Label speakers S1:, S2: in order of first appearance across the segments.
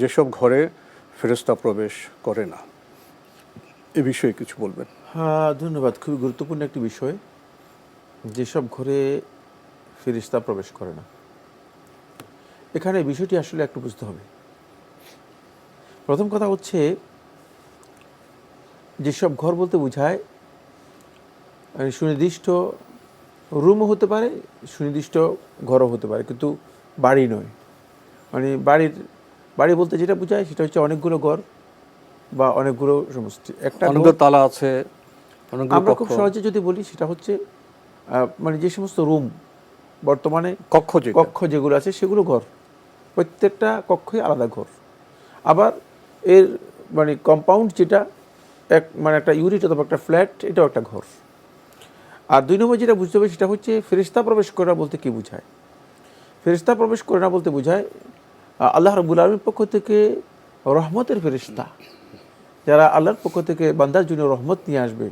S1: যেসব ঘরে ফেরস্তা প্রবেশ করে না, এ বিষয়ে কিছু বলবেন?
S2: হ্যাঁ ধন্যবাদ। খুবই গুরুত্বপূর্ণ একটি বিষয়। যেসব ঘরে ফেরিস্তা প্রবেশ করে না, এখানে বিষয়টি আসলে একটু বুঝতে হবে। প্রথম কথা হচ্ছে, যেসব ঘর বলতে বোঝায় মানে সুনির্দিষ্ট রুমও হতে পারে, সুনির্দিষ্ট ঘরও হতে পারে, কিন্তু বাড়ি নয়। মানে বাড়ির বাড়ি বলতে যেটা বোঝায় সেটা হচ্ছে অনেকগুলো ঘর বা অনেকগুলো সমষ্টি। একটা
S1: অনেকগুলো তালা আছে
S2: আমরা খুব সহজে যদি বলি সেটা হচ্ছে মানে যে সমস্ত রুম বর্তমানে
S1: কক্ষ যে
S2: কক্ষ যেগুলো আছে সেগুলো ঘর। প্রত্যেকটা কক্ষই আলাদা ঘর। আবার এর মানে কম্পাউন্ড যেটা এক মানে একটা ইউনিট অথবা একটা ফ্ল্যাট এটাও একটা ঘর। আর দুই নম্বর যেটা বুঝতে হবে সেটা হচ্ছে ফেরিস্তা প্রবেশ করা বলতে কি বোঝায়? ফেরিস্তা প্রবেশ করে না বলতে বোঝায় আল্লাহ রবুল আলমীর পক্ষ থেকে রহমতের ফেরিস্তা যারা আল্লাহর পক্ষ থেকে বান্দার জন্য রহমত নিয়ে আসবে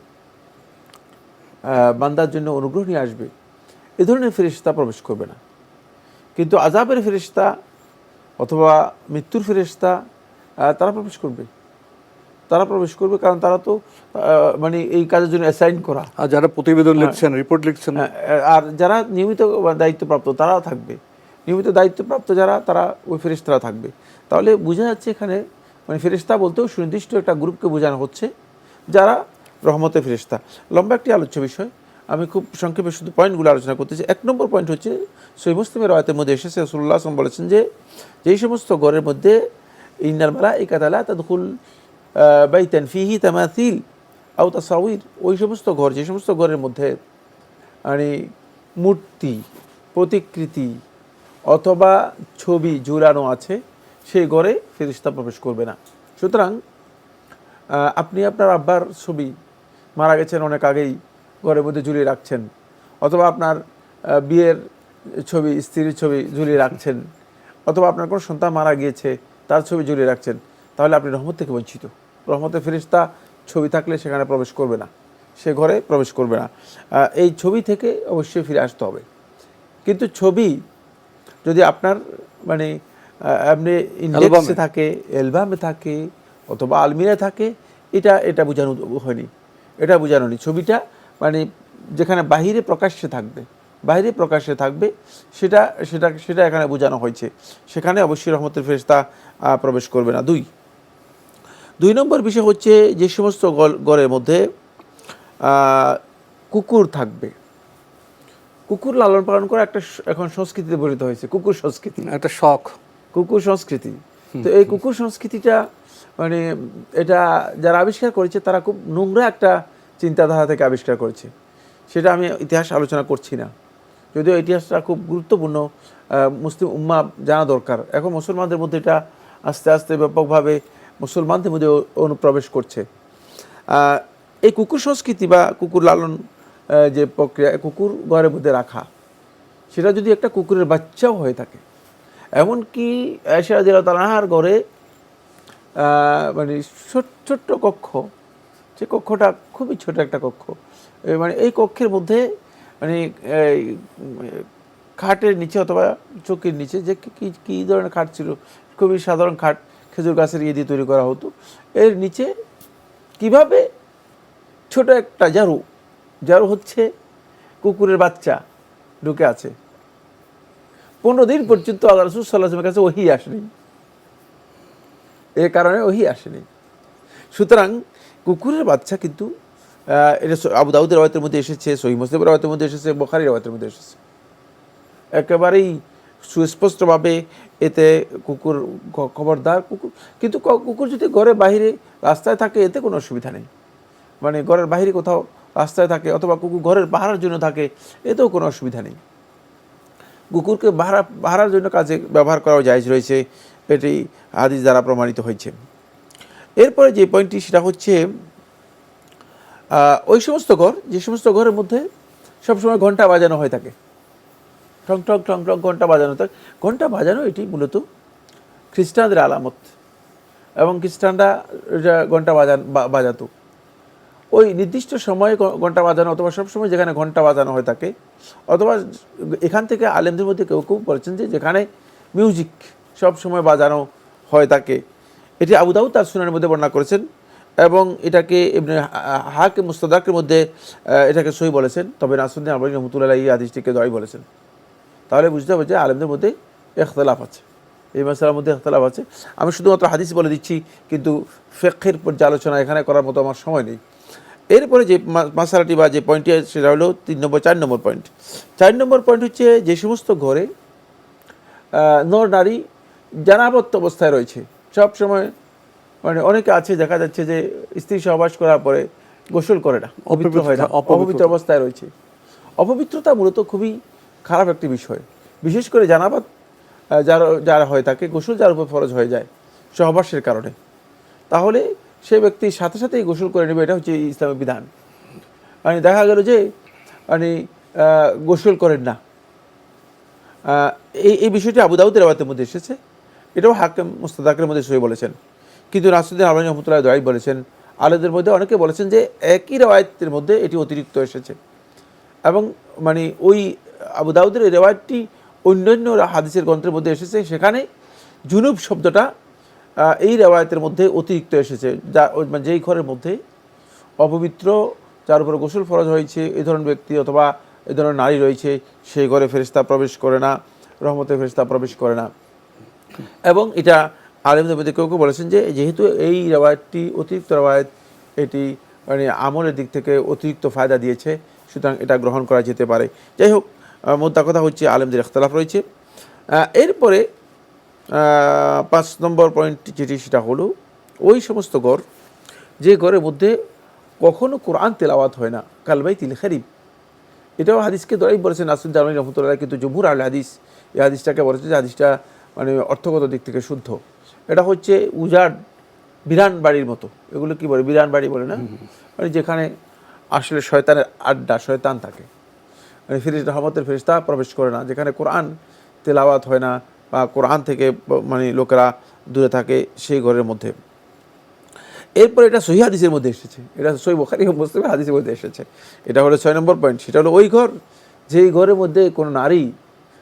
S2: বান্দার জন্য অনুগ্রহ নিয়ে আসবে এ ধরনের ফেরিস্তা প্রবেশ করবে না। কিন্তু আজাবের ফেরিস্তা অথবা মৃত্যুর ফেরিস্তা তারা প্রবেশ করবে। তারা প্রবেশ করবে কারণ তারা তো মানে এই কাজের জন্য অ্যাসাইন করা।
S1: আর যারা প্রতিবেদন লিখছেন রিপোর্ট লিখছেন
S2: হ্যাঁ, আর যারা নিয়মিত দায়িত্বপ্রাপ্ত তারাও থাকবে। নিয়মিত দায়িত্বপ্রাপ্ত যারা, তারা ওই ফেরিস্তারা থাকবে। তাহলে বোঝা যাচ্ছে এখানে মানে ফেরিস্তা বলতেও সুনির্দিষ্ট একটা গ্রুপকে বোঝানো হচ্ছে, যারা রহমতে ফেরিস্তা লম্বা একটি আলোচ্য বিষয়, আমি খুব সংক্ষেপে শুধু পয়েন্টগুলো আলোচনা করতেছি এক নম্বর পয়েন্ট হচ্ছে সই মুসলিমের রায়তের মধ্যে এসেছে রসুল্লাহ আসলাম বলেছেন যে, যেই সমস্ত ঘরের মধ্যে ইন্নার মালা এই কাতালা তদকুল বাইতেন ফিহি তামাথিল আউ তাসাউর ওই সমস্ত ঘর, যে সমস্ত ঘরের মধ্যে মানে মূর্তি, প্রতিকৃতি অথবা ছবি ঝুলানো আছে, সেই ঘরে ফেরিস্তা প্রবেশ করবে না। সুতরাং আপনি আপনার আব্বার ছবি মারা গেছেন অনেক আগেই, ঘরের মধ্যে ঝুলিয়ে রাখছেন, অথবা আপনার বিয়ের ছবি, স্ত্রীর ছবি ঝুলিয়ে রাখছেন, অথবা আপনার কোনো সন্তান মারা গিয়েছে, তার ছবি ঝুলিয়ে রাখছেন, তাহলে আপনি রহমত থেকে বঞ্চিত। রহমতের ফেরিস্তা ছবি থাকলে সেখানে প্রবেশ করবে না, সে ঘরে প্রবেশ করবে না। এই ছবি থেকে অবশ্যই ফিরে আসতে হবে। কিন্তু ছবি যদি আপনার মানে আপনি ইন্ডেক্সে থাকে অ্যালবামে থাকে অথবা আলমিরায় থাকে এটা এটা বোঝানো হয়নি। এটা বোঝানো নেই ছবিটা মানে যেখানে বাহিরে প্রকাশ্যে থাকবে বাইরে প্রকাশ্যে থাকবে সেটা সেটা সেটা এখানে বোঝানো হয়েছে। সেখানে অবশ্যই রহমতের ফেরিস্তা প্রবেশ করবে না। দুই দুই নম্বর বিষয় হচ্ছে যে সমস্ত ঘরের মধ্যে কুকুর থাকবে। কুকুর লালন পালন করা একটা এখন সংস্কৃতিতে পরিণত হয়েছে কুকুর সংস্কৃতি।
S1: একটা শখ।
S2: কুকুর সংস্কৃতি। তো এই কুকুর সংস্কৃতিটা মানে এটা যারা আবিষ্কার করেছে তারা খুব নোংরা একটা চিন্তাধারা থেকে আবিষ্কার করেছে। সেটা আমি ইতিহাস আলোচনা করছি না। যদিও ইতিহাসটা খুব গুরুত্বপূর্ণ মুসলিম উম্মা জানা দরকার। এখন মুসলমানদের মধ্যে এটা আস্তে আস্তে ব্যাপকভাবে মুসলমানদের মধ্যে অনুপ্রবেশ করছে। এই কুকুর সংস্কৃতি বা কুকুর লালন যে প্রক্রিয়া, কুকুর ঘরের মধ্যে রাখা, সেটা যদি একটা কুকুরের বাচ্চাও হয়ে থাকে, এমনকি এশা দিল তালাহার ঘরে মানে ছোট- ছোট্ট কক্ষ যে কক্ষটা খুবই ছোট একটা কক্ষ মানে এই কক্ষের মধ্যে মানে খাটের নিচে অথবা চোখের নিচে যে কি- কি, কী ধরনের খাট ছিল, খুবই সাধারণ খাট খেজুর গাছের ইয়ে দিয়ে তৈরি করা হতো, এর নিচে কীভাবে ছোট একটা জারু জারু হচ্ছে, কুকুরের বাচ্চা ঢুকে আছে। পনেরো দিন পর্যন্ত আল্লাহ রসুল সাল্লাহামের কাছে ওহি আসেনি। এ কারণে ওহি আসেনি। সুতরাং কুকুরের বাচ্চা কিন্তু এটা আবু দাউদের রবায়তের মধ্যে এসেছে সহি মুসলিমের রবায়তের মধ্যে এসেছে বখারি রবায়তের মধ্যে এসেছে। একেবারেই সুস্পষ্টভাবে এতে কুকুর খবরদার কুকুর, কিন্তু কুকুর যদি ঘরে বাইরে রাস্তায় থাকে, এতে কোনো অসুবিধা নেই। মানে ঘরের বাইরে কোথাও রাস্তায় থাকে অথবা কুকুর ঘরের পাহারার জন্য থাকে, এতেও কোনো অসুবিধা নেই। কুকুরকে ভাড়া ভাড়ার জন্য কাজে ব্যবহার করাও জায়জ রয়েছে, এটি হাদিস দ্বারা প্রমাণিত হয়েছে। এরপরে যে পয়েন্টটি, সেটা হচ্ছে ওই সমস্ত ঘর, যে সমস্ত ঘরের মধ্যে সবসময় ঘণ্টা বাজানো হয়ে থাকে। ঠং টং ঠং টং ঘণ্টা বাজানো থাকে। ঘণ্টা বাজানো এটি মূলত খ্রিস্টানদের আলামত এবং খ্রিস্টানরা ঘণ্টা বাজান বাজাতো। ওই নির্দিষ্ট সময়ে ঘণ্টা বাজানো অথবা সবসময় যেখানে ঘণ্টা বাজানো হয়ে থাকে, অথবা এখান থেকে আলেমদের মধ্যে কেউ কেউ বলেছেন যে যেখানে মিউজিক সব সময় বাজানো হয় থাকে। এটি আবু দাউদ তার সুনানের মধ্যে বর্ণনা করেছেন এবং এটাকে এমনি হাকে মুস্তাদাকের মধ্যে এটাকে সই বলেছেন। তবে নাসুদ্দিন আলবানী রহমতুল্লাহ এই হাদিসটিকে দয় বলেছেন। তাহলে বুঝতে হবে যে আলেমদের মধ্যে এখতলাফ আছে। এই মশলার মধ্যে এখতলাফ আছে। আমি শুধুমাত্র হাদিস বলে দিচ্ছি, কিন্তু ফেকের পর্যালোচনা এখানে করার মতো আমার সময় নেই। এরপরে যে মা- মশালাটি বা যে পয়েন্টটি আছে সেটা হলো তিন নম্বর চার নম্বর পয়েন্ট চার নম্বর পয়েন্ট হচ্ছে যে সমস্ত ঘরে নর নারী জানাবত্ত অবস্থায় রয়েছে। সব সময় মানে অনেকে আছে দেখা যাচ্ছে যে স্ত্রী সহবাস করার পরে গোসল করে না অপবিত্র হয় না। অপবিত্র অবস্থায় রয়েছে। অপবিত্রতা মূলত খুবই খারাপ একটি বিষয়। বিশেষ করে জানাবাত যার যারা হয় তাকে গোসল যার উপর ফরজ হয়ে যায় সহবাসের কারণে। তাহলে সে ব্যক্তি সাথে সাথেই গোসল করে নেবে, এটা হচ্ছে ইসলামের বিধান। মানে দেখা গেল যে মানে গোসল করেন না। এই এই বিষয়টি আবু দাউদের রেওয়াতের মধ্যে এসেছে। এটাও হাকিম মুস্তাদাকের মধ্যে সই বলেছেন। কিন্তু নাসুদ্দিন আলম রহমতুল্লাহ দোয়াই বলেছেন, আলেদের মধ্যে অনেকে বলেছেন যে একই রেওয়ায়তের মধ্যে এটি অতিরিক্ত এসেছে। এবং মানে ওই আবু দাউদের এই রেওয়ায়তটি অন্যান্য হাদিসের গ্রন্থের মধ্যে এসেছে। সেখানে জুনুব শব্দটা এই রেওয়ায়তের মধ্যে অতিরিক্ত এসেছে। যা মানে যেই ঘরের মধ্যে অপবিত্র, যার উপরে গোসল ফরজ হয়েছে এই ধরনের ব্যক্তি অথবা এই ধরনের নারী রয়েছে, সেই ঘরে ফেরিস্তা প্রবেশ করে না, রহমতে ফেরিস্তা প্রবেশ করে না। এবং এটা আলেমদের মধ্যে কেউ কেউ বলেছেন যে, যেহেতু এই রেওয়ায়তটি অতিরিক্ত রেওয়ায়ত, এটি মানে আমলের দিক থেকে অতিরিক্ত ফায়দা দিয়েছে, সুতরাং এটা গ্রহণ করা যেতে পারে। যাই হোক মোদ্দা কথা হচ্ছে আলেমদের ইখতলাফ রয়েছে। এরপরে পাঁচ নম্বর পয়েন্ট যেটি সেটা হলো ওই সমস্ত ঘর যে ঘরের মধ্যে কখনো কোরআন তেলাওয়াত হয় না কালবাই তিল খারিব। এটাও হাদিসকে দরাই বলেছেন নাসুদ্দ আলমী রহমতুল্লাহ কিন্তু জমহুর আল হাদিস এই হাদিসটাকে বলেছে যে হাদিসটা মানে অর্থগত দিক থেকে শুদ্ধ। এটা হচ্ছে উজাড় বিরান বাড়ির মতো। এগুলো কি বলে? বিরান বাড়ি বলে না? মানে যেখানে আসলে শয়তানের আড্ডা শয়তান থাকে। মানে ফিরিস রহমতের ফেরিস্তা প্রবেশ করে না যেখানে কোরআন তেলাওয়াত হয় না কোরআন থেকে মানে লোকেরা দূরে থাকে সেই ঘরের মধ্যে। এরপর এটা সহি হাদিসের মধ্যে এসেছে। এটা সহি বোখারি ও মুসলিম হাদিসের মধ্যে এসেছে। এটা হলো ছয় নম্বর পয়েন্ট সেটা হলো ওই ঘর যেই ঘরের মধ্যে কোনো নারী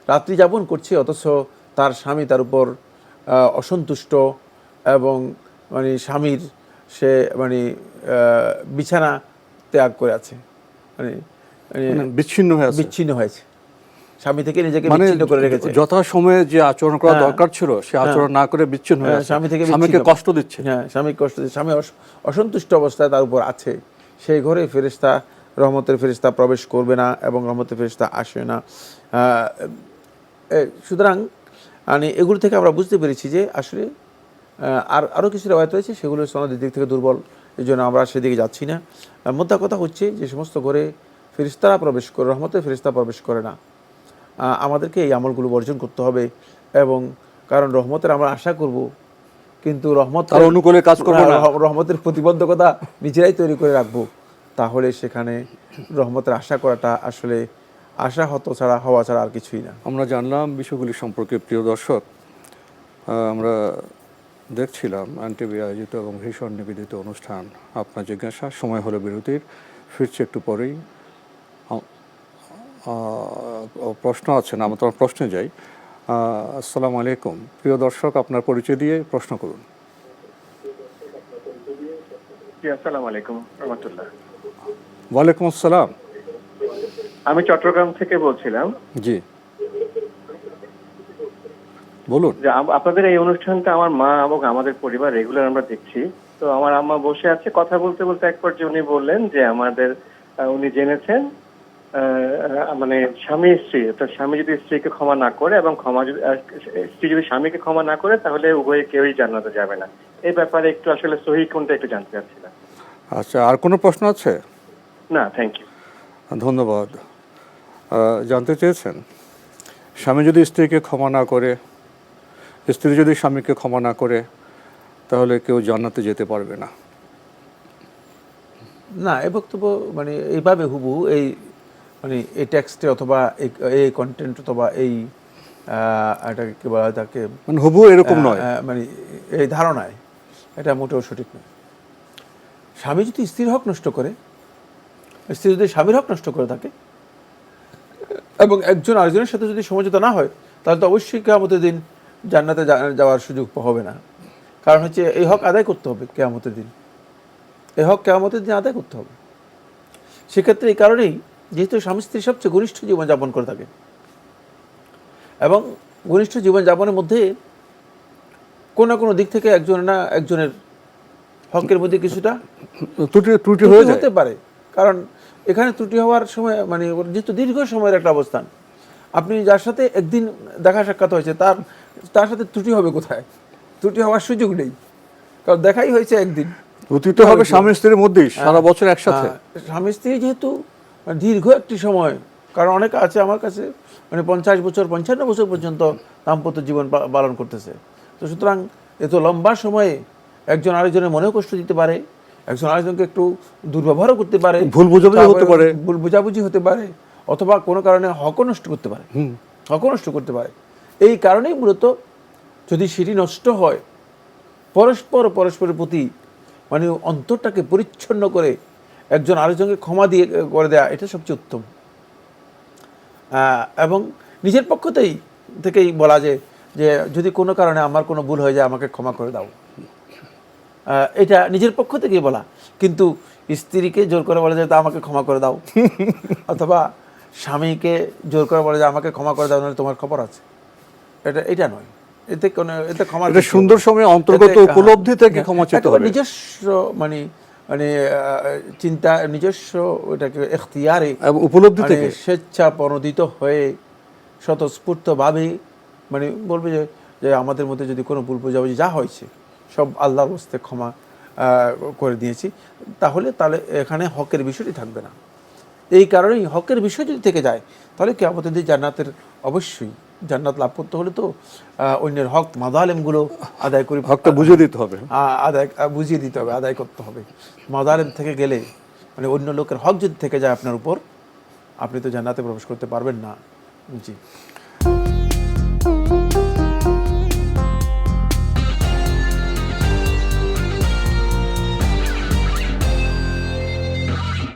S2: রাত্রি যাপন করছে অথচ তার স্বামী তার উপর অসন্তুষ্ট এবং মানে স্বামীর সে মানে বিছানা ত্যাগ করে আছে। মানে মানে
S1: মানে বিচ্ছিন্ন হয়ে
S2: বিচ্ছিন্ন হয়েছে। স্বামী থেকে নিজেকে
S1: মানে
S2: বিচ্ছিন্ন করে রেখেছে।
S1: যথাসময়ে যে আচরণ করা
S2: হ্যাঁ।
S1: দরকার ছিল সে আচরণ না করে বিচ্ছিন্ন হয়ে
S2: হ্যাঁ, স্বামী থেকে
S1: স্বামীকে কষ্ট দিচ্ছে।
S2: হ্যাঁ স্বামী কষ্ট দিচ্ছে। স্বামী অসন্তুষ্ট অবস্থায় তার উপর আছে। সেই ঘরে ফেরিস্তা রহমতের ফেরিস্তা প্রবেশ করবে না এবং রহমতের ফেরিস্তা আসবে না। সুতরাং মানে এগুলো থেকে আমরা বুঝতে পেরেছি যে আসলে আর আরও কিছু রেওয়ায়ত রয়েছে সেগুলো সনদের দিক থেকে দুর্বল এই জন্য আমরা সেদিকে যাচ্ছি না। মোদ্দা কথা হচ্ছে যে সমস্ত ঘরে ফেরিস্তারা প্রবেশ করে রহমতের ফেরিস্তা প্রবেশ করে না। আমাদেরকে এই আমলগুলো বর্জন করতে হবে এবং কারণ রহমতের আমরা আশা করব কিন্তু রহমত
S1: অনুকূলে কাজ করব
S2: রহমতের প্রতিবন্ধকতা নিজেরাই তৈরি করে রাখব। তাহলে সেখানে রহমতের আশা করাটা আসলে আশা হত ছাড়া হওয়া ছাড়া আর কিছুই না।
S1: আমরা জানলাম বিষয়গুলি সম্পর্কে প্রিয় দর্শক। আমরা দেখছিলাম আনটিভি আয়োজিত এবং ভীষণ নিবেদিত অনুষ্ঠান। আপনার জিজ্ঞাসা সময় হলো বিরতির ফিরছে একটু পরেই। প্রশ্ন আছে না আমরা তোমার প্রশ্নে যাই। আসসালামু আলাইকুম। প্রিয় দর্শক আপনার পরিচয় দিয়ে প্রশ্ন করুন।
S3: আসসালামু আলাইকুম রহমতুল্লাহ।
S1: ওয়ালাইকুম আসসালাম।
S3: আমি চট্টগ্রাম থেকে বলছিলাম।
S1: জি। বলুন।
S3: যে আপনাদের এই অনুষ্ঠানটা আমার মা এবং আমাদের পরিবার রেগুলার আমরা দেখছি। তো আমার আম্মা বসে আছে কথা বলতে বলতে এক পর্যায়ে উনি বললেন যে আমাদের উনি জেনেছেন মানে স্বামী স্ত্রী তো স্বামী যদি স্ত্রীকে ক্ষমা না করে এবং ক্ষমা যদি স্ত্রী যদি স্বামীকে ক্ষমা না করে তাহলে উভয়ে কেউই জানাতে যাবে না। এই ব্যাপারে একটু আসলে সহি কোনটা একটু জানতে চাচ্ছিলাম।
S1: আচ্ছা আর কোনো প্রশ্ন আছে?
S3: না থ্যাংক ইউ
S1: ধন্যবাদ। জানতে চেয়েছেন? স্বামী যদি স্ত্রীকে ক্ষমা না করে স্ত্রী যদি স্বামীকে ক্ষমা না করে তাহলে কেউ জান্নাতে যেতে পারবে না।
S2: না এ বক্তব্য মানে এইভাবে হুবু এই মানে এই টেক্সটে অথবা এই কন্টেন্ট অথবা এই এটাকে কি বলা হয় তাকে?
S1: মানে হুবু এরকম নয়।
S2: মানে এই ধারণায়। এটা মোটেও সঠিক নয়। স্বামী যদি স্ত্রীর হক নষ্ট করে স্ত্রী যদি স্বামীর হক নষ্ট করে থাকে এবং একজন আরেকজনের সাথে যদি সমঝোতা না হয় তাহলে তো অবশ্যই কেমতের দিন জান্নাতে যাওয়ার সুযোগ হবে না। কারণ হচ্ছে এই হক আদায় করতে হবে কেয়ামতের দিন। এই হক কেয়ামতের দিন আদায় করতে হবে। সেক্ষেত্রে এই কারণেই যেহেতু স্বামী স্ত্রী সবচেয়ে ঘনিষ্ঠ জীবনযাপন করে থাকে। এবং ঘনিষ্ঠ জীবনযাপনের মধ্যে কোনো না কোনো দিক থেকে একজনের না একজনের হকের মধ্যে কিছুটা
S1: ত্রুটি ত্রুটি হয়ে
S2: হতে পারে। কারণ এখানে ত্রুটি হওয়ার সময় মানে যেহেতু দীর্ঘ সময়ের একটা অবস্থান আপনি যার সাথে একদিন দেখা সাক্ষাৎ হয়েছে তার তার সাথে ত্রুটি হবে কোথায়? ত্রুটি হওয়ার সুযোগ নেই। কারণ দেখাই হয়েছে একদিন।
S1: ত্রুটি তো হবে স্বামী স্ত্রীর মধ্যেই সারা বছর একসাথে।
S2: হ্যাঁ, স্বামী স্ত্রী যেহেতু দীর্ঘ একটি সময়। কারণ অনেকে আছে আমার কাছে মানে পঞ্চাশ বছর পঞ্চান্ন বছর পর্যন্ত দাম্পত্য জীবন পালন করতেছে। তো সুতরাং এত লম্বা সময়ে একজন আরেকজনের মনেও কষ্ট দিতে পারে একজন আরেকজনকে একটু দুর্ব্যবহারও করতে পারে
S1: ভুল বোঝাবুঝি হতে পারে।
S2: ভুল বোঝাবুঝি হতে পারে অথবা কোনো কারণে হক নষ্ট করতে পারে। হক নষ্ট করতে পারে। এই কারণেই মূলত যদি সেটি নষ্ট হয় পরস্পর পরস্পরের প্রতি মানে অন্তরটাকে পরিচ্ছন্ন করে একজন আরেকজনকে ক্ষমা দিয়ে করে দেয়া এটা সবচেয়ে উত্তম। এবং নিজের পক্ষতেই থেকেই বলা যে যে যদি কোনো কারণে আমার কোনো ভুল হয়ে যায় আমাকে ক্ষমা করে দাও। এটা নিজের পক্ষ থেকেই বলা। কিন্তু স্ত্রীকে জোর করে বলে যে তা আমাকে ক্ষমা করে দাও। অথবা স্বামীকে জোর করে বলে যে আমাকে ক্ষমা করে দাও নাহলে তোমার খবর আছে। এটা এটা নয়। এতে কোনো এতে ক্ষমা
S1: সুন্দর সময় অন্তর্গত উপলব্ধি থেকে
S2: হ্যাঁ,
S1: ক্ষমা
S2: নিজস্ব মানে মানে চিন্তা নিজস্ব ওটাকে এখতিয়ারে
S1: উপলব্ধি
S2: মানে
S1: থেকে।
S2: স্বেচ্ছা প্রণোদিত হয়ে স্বতঃস্ফূর্তভাবে মানে বলবে যে যে আমাদের মধ্যে যদি কোনো ভুল বোঝাবুঝি যা হয়েছে সব আল্লাহর হস্তে ক্ষমা করে দিয়েছি তাহলে তাহলে এখানে হকের বিষয়টি থাকবে না। এই কারণেই হকের বিষয় যদি থেকে যায় তাহলে কি আমাদের জান্নাতের অবশ্যই জান্নাত লাভ করতে হলে তো অন্যের হক মাদালেমগুলো আদায় করি।
S1: হকটা বুঝিয়ে দিতে হবে।
S2: আদায় বুঝিয়ে দিতে হবে আদায় করতে হবে। মাদালেম থেকে গেলে মানে অন্য লোকের হক যদি থেকে যায় আপনার উপর আপনি তো জান্নাতে প্রবেশ করতে পারবেন না। জি।